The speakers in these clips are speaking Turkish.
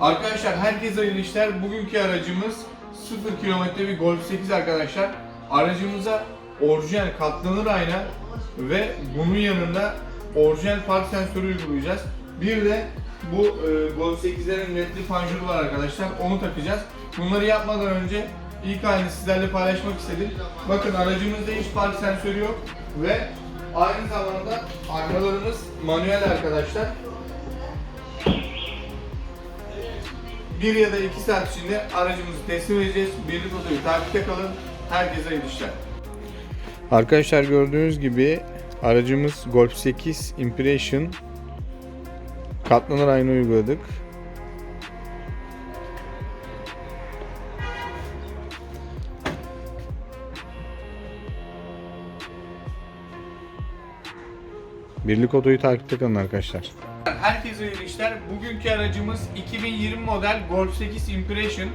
Arkadaşlar herkese hayırlı işler. Bugünkü aracımız 0 kilometre bir Golf 8 arkadaşlar. Aracımıza orijinal katlanır ayna ve bunun yanında orijinal park sensörü uygulayacağız. Bir de bu e, Golf 8'lerin ledli panjuru var arkadaşlar. Onu takacağız. Bunları yapmadan önce ilk halini sizlerle paylaşmak istedim. Bakın aracımızda hiç park sensörü yok ve aynı zamanda aynalarımız manuel arkadaşlar. Bir ya da iki saat içinde aracımızı teslim edeceğiz. Birlik otoyu takipte kalın. Herkese iyi işler. Arkadaşlar gördüğünüz gibi aracımız Golf 8 Impression katlanır ayna uyguladık. Birlik otoyu takipte kalın arkadaşlar. Herkese iyi işler. Bugünkü aracımız 2020 model Golf 8 Impression.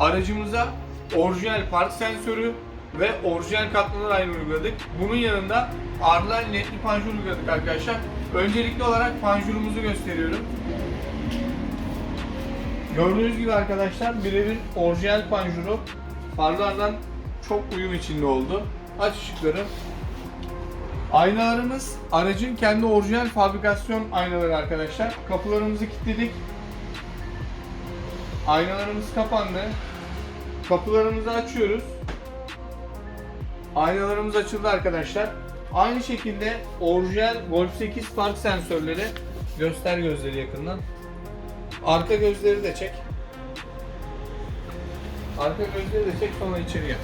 Aracımıza orijinal park sensörü ve orijinal katlanır ayna uyguladık. Bunun yanında Arline netli panjur uyguladık arkadaşlar. Öncelikli olarak panjurumuzu gösteriyorum. Gördüğünüz gibi arkadaşlar birebir orijinal panjuru farlardan çok uyum içinde oldu. Aç ışıkları. Aynalarımız aracın kendi orijinal fabrikasyon aynaları arkadaşlar. Kapılarımızı kilitledik. Aynalarımız kapandı. Kapılarımızı açıyoruz. Aynalarımız açıldı arkadaşlar. Aynı şekilde orijinal Golf 8 fark sensörleri göster gözleri yakından. Arka gözleri de çek. Arka gözleri de çek sonra içeriye.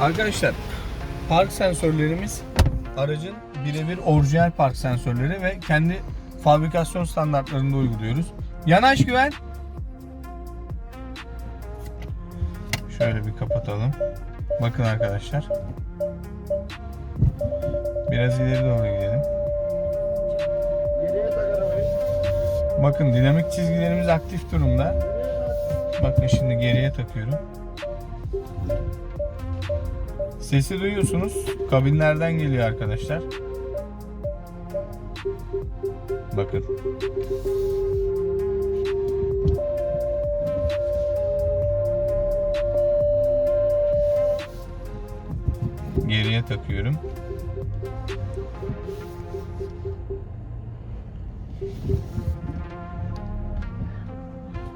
Arkadaşlar park sensörlerimiz aracın birebir orijinal park sensörleri ve kendi fabrikasyon standartlarında uyguluyoruz. Yanaş güven. Şöyle bir kapatalım. Bakın arkadaşlar. Biraz ileri doğru gidelim. Bakın dinamik çizgilerimiz aktif durumda. Bakın şimdi geriye takıyorum. Sesi duyuyorsunuz. Kabinlerden geliyor arkadaşlar. Bakın. Geriye takıyorum.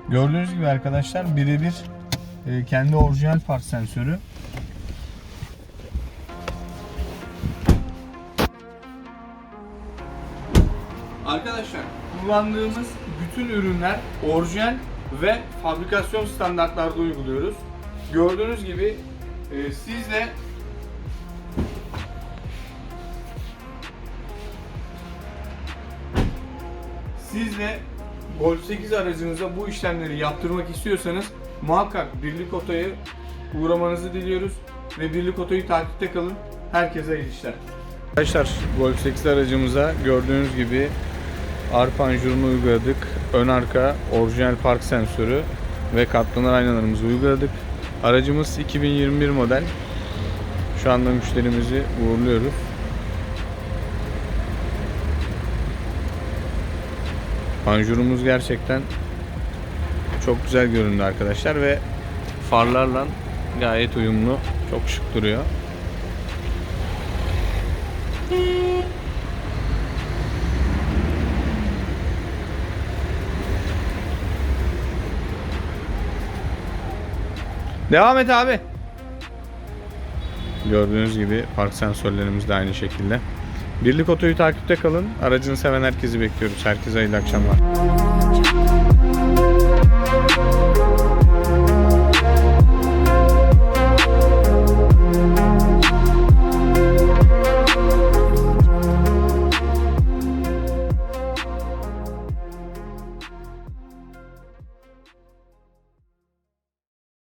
Gördüğünüz gibi arkadaşlar birebir e, kendi orijinal park sensörü Arkadaşlar kullandığımız bütün ürünler orijinal ve fabrikasyon standartlarda uyguluyoruz. Gördüğünüz gibi e, siz de siz de Golf 8 aracınıza bu işlemleri yaptırmak istiyorsanız muhakkak Birlik Oto'ya uğramanızı diliyoruz ve Birlik Oto'yu takipte kalın. Herkese iyi işler. Arkadaşlar Golf 8 aracımıza gördüğünüz gibi ar panjurunu uyguladık. Ön arka orijinal park sensörü ve katlanır aynalarımızı uyguladık. Aracımız 2021 model. Şu anda müşterimizi uğurluyoruz. Panjurumuz gerçekten çok güzel göründü arkadaşlar ve farlarla gayet uyumlu. Çok şık duruyor. Devam et abi. Gördüğünüz gibi park sensörlerimiz de aynı şekilde. Birlik Oto'yu takipte kalın. Aracını seven herkesi bekliyoruz. Herkese hayırlı akşamlar.